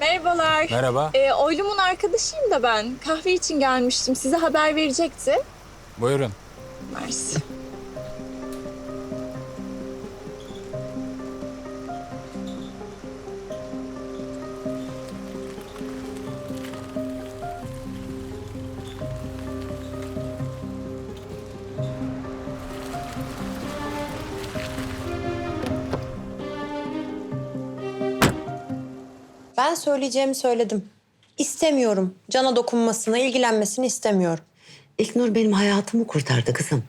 Merhabalar. Merhaba. Ee, Oylum'un arkadaşıyım da ben. Kahve için gelmiştim. Size haber verecekti. Buyurun. Mersi. Ben söyleyeceğimi söyledim. İstemiyorum. Cana dokunmasını, ilgilenmesini istemiyorum. İlknur benim hayatımı kurtardı kızım.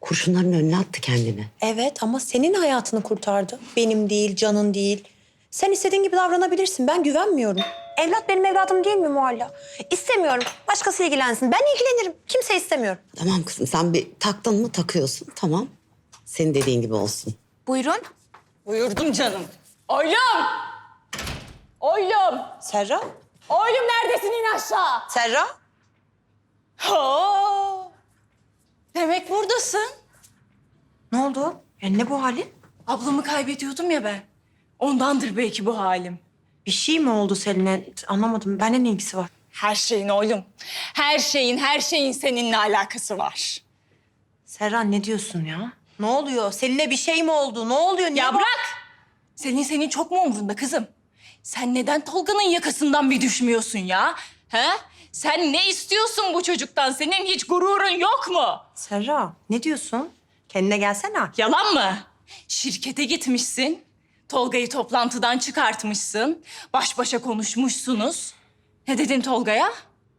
Kurşunların önüne attı kendini. Evet ama senin hayatını kurtardı. Benim değil, Can'ın değil. Sen istediğin gibi davranabilirsin. Ben güvenmiyorum. Evlat benim evladım değil mi Mualla? İstemiyorum. Başkası ilgilensin. Ben ilgilenirim. Kimse istemiyorum. Tamam kızım sen bir taktın mı takıyorsun tamam. Senin dediğin gibi olsun. Buyurun. Buyurdum canım. Oylum! Serra? Oylum neredesin in aşağı? Serra? Oo! Demek buradasın. Ne oldu? Yani ne bu halin? Ablamı kaybediyordum ya ben. Ondandır belki bu halim. Bir şey mi oldu Selin'e? Anlamadım. Benden ne ilgisi var? Her şeyin oylum. Her şeyin, her şeyin seninle alakası var. Serra ne diyorsun ya? Ne oluyor? Selin'e bir şey mi oldu? Ne oluyor? Niye Ya bu- bırak! Senin senin çok mu umrunda kızım? Sen neden Tolga'nın yakasından bir düşmüyorsun ya? He? Sen ne istiyorsun bu çocuktan? Senin hiç gururun yok mu? Serra ne diyorsun? Kendine gelsene. Yalan mı? Şirkete gitmişsin. Tolga'yı toplantıdan çıkartmışsın. Baş başa konuşmuşsunuz. Ne dedin Tolga'ya?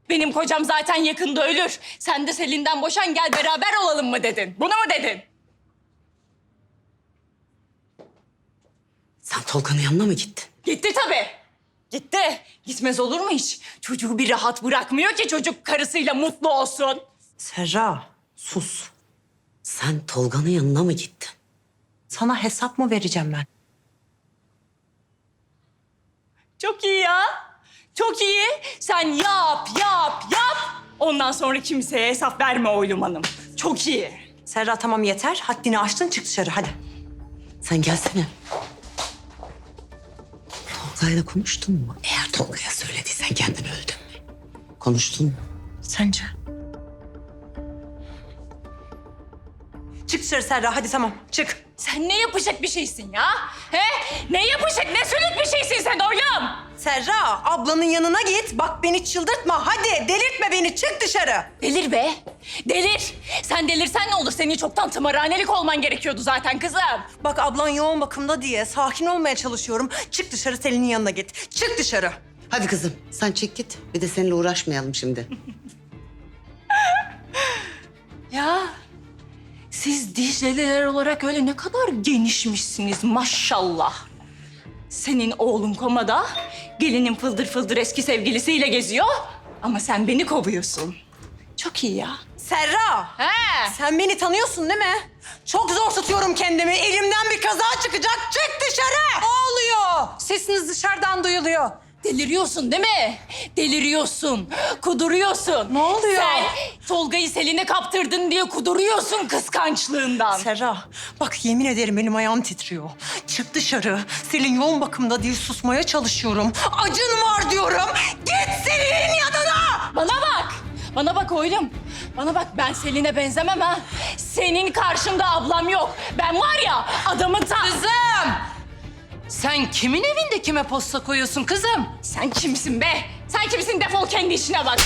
Benim kocam zaten yakında ölür. Sen de Selin'den boşan gel beraber olalım mı dedin? Bunu mu dedin? Sen Tolga'nın yanına mı gittin? Gitti tabii. Gitti. Gitmez olur mu hiç? Çocuğu bir rahat bırakmıyor ki çocuk karısıyla mutlu olsun. Serra sus. Sen Tolga'nın yanına mı gittin? Sana hesap mı vereceğim ben? Çok iyi ya. Çok iyi. Sen yap, yap, yap. Ondan sonra kimseye hesap verme Oylum Hanım. Çok iyi. Serra tamam yeter. Haddini aştın çık dışarı hadi. Sen gelsene. Tolga'yla konuştun mu? Eğer Tolga'ya söylediysen kendini öldün mü? Konuştun mu? Sence? Çık dışarı Serra hadi tamam çık. Sen ne yapacak bir şeysin ya? He? Ne yapacak, ne sülük bir şeysin sen Oylum? Serra ablanın yanına git. Bak beni çıldırtma hadi delirtme beni çık dışarı. Delir be. Delir. Sen delirsen ne olur? Senin çoktan tımarhanelik olman gerekiyordu zaten kızım. Bak ablan yoğun bakımda diye sakin olmaya çalışıyorum. Çık dışarı Selin'in yanına git. Çık dışarı. Hadi kızım sen çek git. Bir de seninle uğraşmayalım şimdi. Ya siz Dicle'liler olarak öyle ne kadar genişmişsiniz maşallah. Senin oğlun komada, gelinin fıldır fıldır eski sevgilisiyle geziyor. Ama sen beni kovuyorsun. Çok iyi ya. Serra. He. Sen beni tanıyorsun değil mi? Çok zor tutuyorum kendimi. Elimden bir kaza çıkacak. Çık dışarı. Ne oluyor? Sesiniz dışarıdan duyuluyor. Deliriyorsun değil mi? Deliriyorsun, kuduruyorsun. Ne oluyor? Sen Tolga'yı Selin'e kaptırdın diye kuduruyorsun kıskançlığından. Serra, bak yemin ederim benim ayağım titriyor. Çık dışarı. Selin yoğun bakımda diye susmaya çalışıyorum. Acın var diyorum. Git Selin'in yanına. Bana bak. Bana bak oğlum. Bana bak ben Selin'e benzemem ha. Senin karşında ablam yok. Ben var ya adamın ta... Kızım! Sen kimin evinde kime posta koyuyorsun kızım? Sen kimsin be? Sen kimsin? Defol kendi işine bak.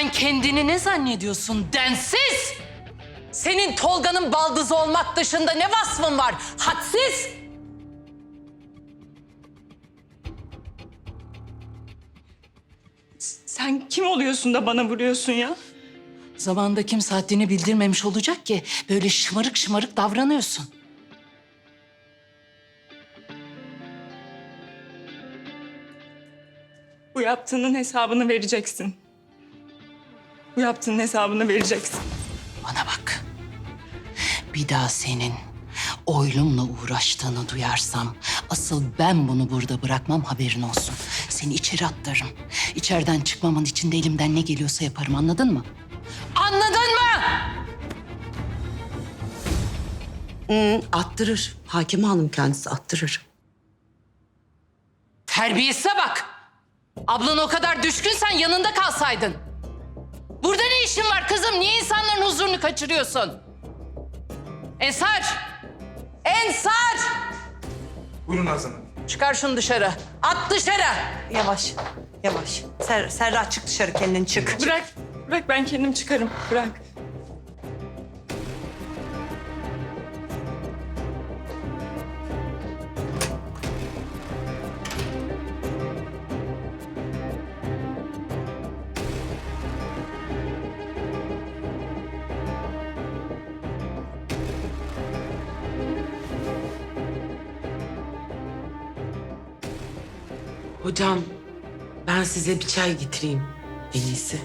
Sen kendini ne zannediyorsun densiz? Senin Tolga'nın baldızı olmak dışında ne vasfın var? Hadsiz! Sen kim oluyorsun da bana vuruyorsun ya? Zamanında kimse haddini bildirmemiş olacak ki böyle şımarık şımarık davranıyorsun. Bu yaptığının hesabını vereceksin. Bu yaptığının hesabını vereceksin. Bana bak. Bir daha senin oylumla uğraştığını duyarsam asıl ben bunu burada bırakmam haberin olsun. seni içeri attırırım. İçeriden çıkmaman için de elimden ne geliyorsa yaparım anladın mı? Anladın mı? Hı, attırır. Hakim hanım kendisi attırır. Terbiyesize bak. Ablan o kadar düşkünsen yanında kalsaydın. Burada ne işin var kızım? Niye insanların huzurunu kaçırıyorsun? Ensar! Ensar! Buyurun Nazan Hanım. Çıkar şunu dışarı. At dışarı. Yavaş, yavaş. Ser, Serra çık dışarı kendin çık. Bırak, bırak ben kendim çıkarım. Bırak. Hocam ben size bir çay getireyim en iyisi.